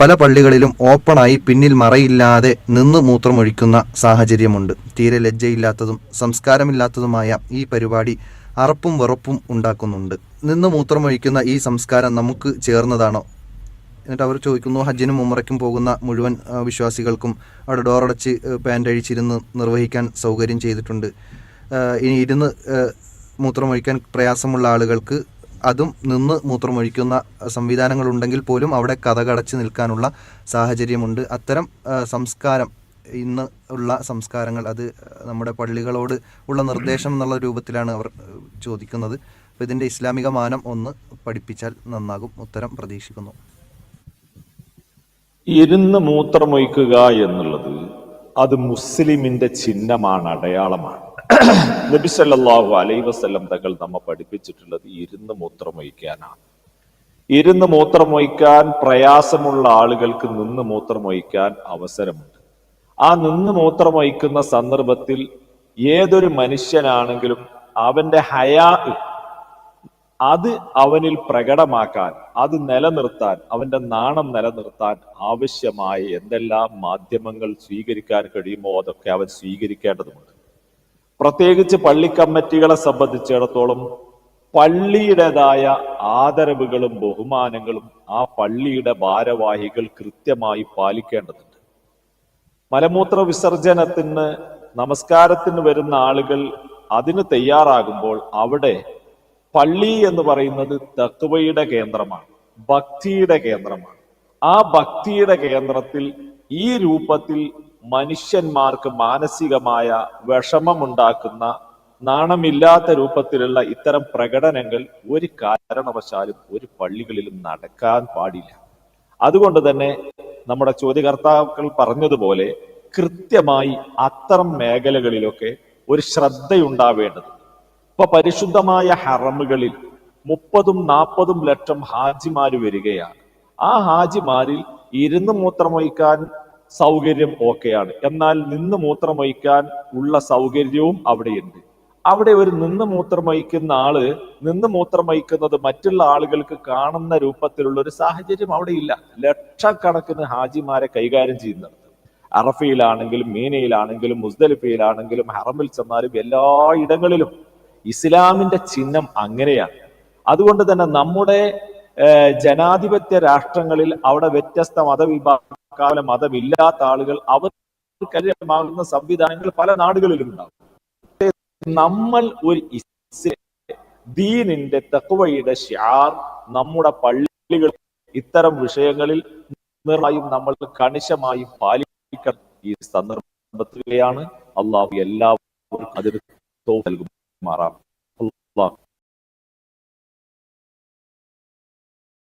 പല പള്ളികളിലും ഓപ്പണായി പിന്നിൽ മറയില്ലാതെ നിന്ന് മൂത്രമൊഴിക്കുന്ന സാഹചര്യമുണ്ട്. തീരെ ലജ്ജയില്ലാത്തതും സംസ്കാരമില്ലാത്തതുമായ ഈ പരിപാടി അറപ്പും വെറുപ്പും ഉണ്ടാക്കുന്നുണ്ട്. നിന്ന് മൂത്രമൊഴിക്കുന്ന ഈ സംസ്കാരം നമുക്ക് ചേർന്നതാണോ? എന്നിട്ട് അവർ ചോദിക്കുന്നു ഹജ്ജിനും ഉമ്രയ്ക്കും പോകുന്ന മുഴുവൻ വിശ്വാസികൾക്കും അവിടെ ഡോറടച്ച് പാന്റ് അഴിച്ചിരുന്ന് നിർവഹിക്കാൻ സൗകര്യം ചെയ്തിട്ടുണ്ട്. ഇനി ഇരുന്ന് മൂത്രമൊഴിക്കാൻ പ്രയാസമുള്ള ആളുകൾക്ക് അതും നിന്ന് മൂത്രമൊഴിക്കുന്ന സംവിധാനങ്ങളുണ്ടെങ്കിൽ പോലും അവിടെ കഥകടച്ച് നിൽക്കാനുള്ള സാഹചര്യമുണ്ട്. അത്തരം സംസ്കാരം ഇന്ന് ഉള്ള സംസ്കാരങ്ങൾ അത് നമ്മുടെ പള്ളികളോട് ഉള്ള നിർദ്ദേശം എന്നുള്ള രൂപത്തിലാണ് അവർ ചോദിക്കുന്നത്. അപ്പോൾ ഇതിന്റെ ഇസ്ലാമിക മാനം ഒന്ന് പഠിപ്പിച്ചാൽ നന്നാകും ഉത്തരം പ്രതീക്ഷിക്കുന്നു. ഇരുന്ന് മൂത്രമൊഴിക്കുക എന്നുള്ളത് അത് മുസ്ലിമിന്റെ ചിഹ്നമാണ് അടയാളമാണ്. നബി അലൈ വസല്ലം തങ്ങൾ നമ്മെ പഠിപ്പിച്ചിട്ടുള്ളത് ഇരുന്ന് മൂത്രമൊഴിക്കാനാണ് ഇരുന്ന് മൂത്രമൊഴിക്കാൻ പ്രയാസമുള്ള ആളുകൾക്ക് നിന്ന് മൂത്രമൊഴിക്കാൻ അവസരമുണ്ട്. ആ നിന്ന് മൂത്രമൊഴിക്കുന്ന സന്ദർഭത്തിൽ ഏതൊരു മനുഷ്യനാണെങ്കിലും അവന്റെ ഹയാ അത് അവനിൽ പ്രകടമാക്കാൻ അത് നിലനിർത്താൻ അവന്റെ നാണം നിലനിർത്താൻ ആവശ്യമായ എന്തെല്ലാം മാധ്യമങ്ങൾ സ്വീകരിക്കാൻ കഴിയുമോ അതൊക്കെ അവൻ സ്വീകരിക്കേണ്ടതുണ്ട്. പ്രത്യേകിച്ച് പള്ളി കമ്മിറ്റികളെ സംബന്ധിച്ചിടത്തോളം പള്ളിയുടേതായ ആദരവുകളും ബഹുമാനങ്ങളും ആ പള്ളിയുടെ ഭാരവാഹികൾ കൃത്യമായി പാലിക്കേണ്ടതുണ്ട്. മലമൂത്ര വിസർജനത്തിന് നമസ്കാരത്തിന് വരുന്ന ആളുകൾ അതിന് തയ്യാറാകുമ്പോൾ അവിടെ പള്ളി എന്ന് പറയുന്നത് തക്വയുടെ കേന്ദ്രമാണ് ഭക്തിയുടെ കേന്ദ്രമാണ്. ആ ഭക്തിയുടെ കേന്ദ്രത്തിൽ ഈ രൂപത്തിൽ മനുഷ്യന്മാർക്ക് മാനസികമായ വിഷമമുണ്ടാക്കുന്ന നാണമില്ലാത്ത രൂപത്തിലുള്ള ഇത്തരം പ്രകടനങ്ങൾ ഒരു കാരണവശാലും ഒരു പള്ളികളിലും നടക്കാൻ പാടില്ല. അതുകൊണ്ട് തന്നെ നമ്മുടെ ചോദ്യകർത്താക്കൾ പറഞ്ഞതുപോലെ കൃത്യമായി അത്തരം മേഖലകളിലൊക്കെ ഒരു ശ്രദ്ധയുണ്ടാവേണ്ടത് ഇപ്പൊ പരിശുദ്ധമായ ഹറമുകളിൽ മുപ്പതും നാൽപ്പതും ലക്ഷം ഹാജിമാര് വരികയാണ്. ആ ഹാജിമാരിൽ ഇരുന്ന് മൂത്രമൊഴിക്കാൻ സൗകര്യം ഓക്കെയാണ്. എന്നാൽ നിന്ന് മൂത്രമൊഴിക്കാൻ ഉള്ള സൗകര്യവും അവിടെയുണ്ട്. അവിടെ ഒരു നിന്ന് മൂത്രമൊഴിക്കുന്ന ആൾ നിന്ന് മൂത്രമൊഴിക്കുന്നത് മറ്റുള്ള ആളുകൾക്ക് കാണുന്ന രൂപത്തിലുള്ള ഒരു സാഹചര്യം അവിടെ ഇല്ല ലക്ഷക്കണക്കിന് ഹാജിമാരെ കൈകാര്യം ചെയ്യുന്നത് അറഫയിലാണെങ്കിലും മീനയിലാണെങ്കിലും മുസ്ദലിഫയിലാണെങ്കിലും ഹറമിൽ ചെന്നാലും എല്ലാ ഇടങ്ങളിലും ഇസ്ലാമിന്റെ ചിഹ്നം അങ്ങനെയാണ്. അതുകൊണ്ട് തന്നെ നമ്മുടെ ജനാധിപത്യ രാഷ്ട്രങ്ങളിൽ അവിടെ വ്യത്യസ്ത മതവിഭാഗ മതമില്ലാത്ത ആളുകൾ അവർക്കരമാകുന്ന സംവിധാനങ്ങൾ പല നാടുകളിലും ഉണ്ടാകും. നമ്മൾ ഒരു ദീനിന്റെ തക്വയുടെ ഷാർ നമ്മുടെ പള്ളികൾ ഇത്തരം വിഷയങ്ങളിൽ നിർണായും നമ്മൾ കണിശമായും പാലിക്കണം. ഈ സന്ദർഭത്തിലെയാണ് അള്ളാഹു എല്ലാവർക്കും അതിന് നൽകും നൽകുമാറാം. അള്ളാഹ്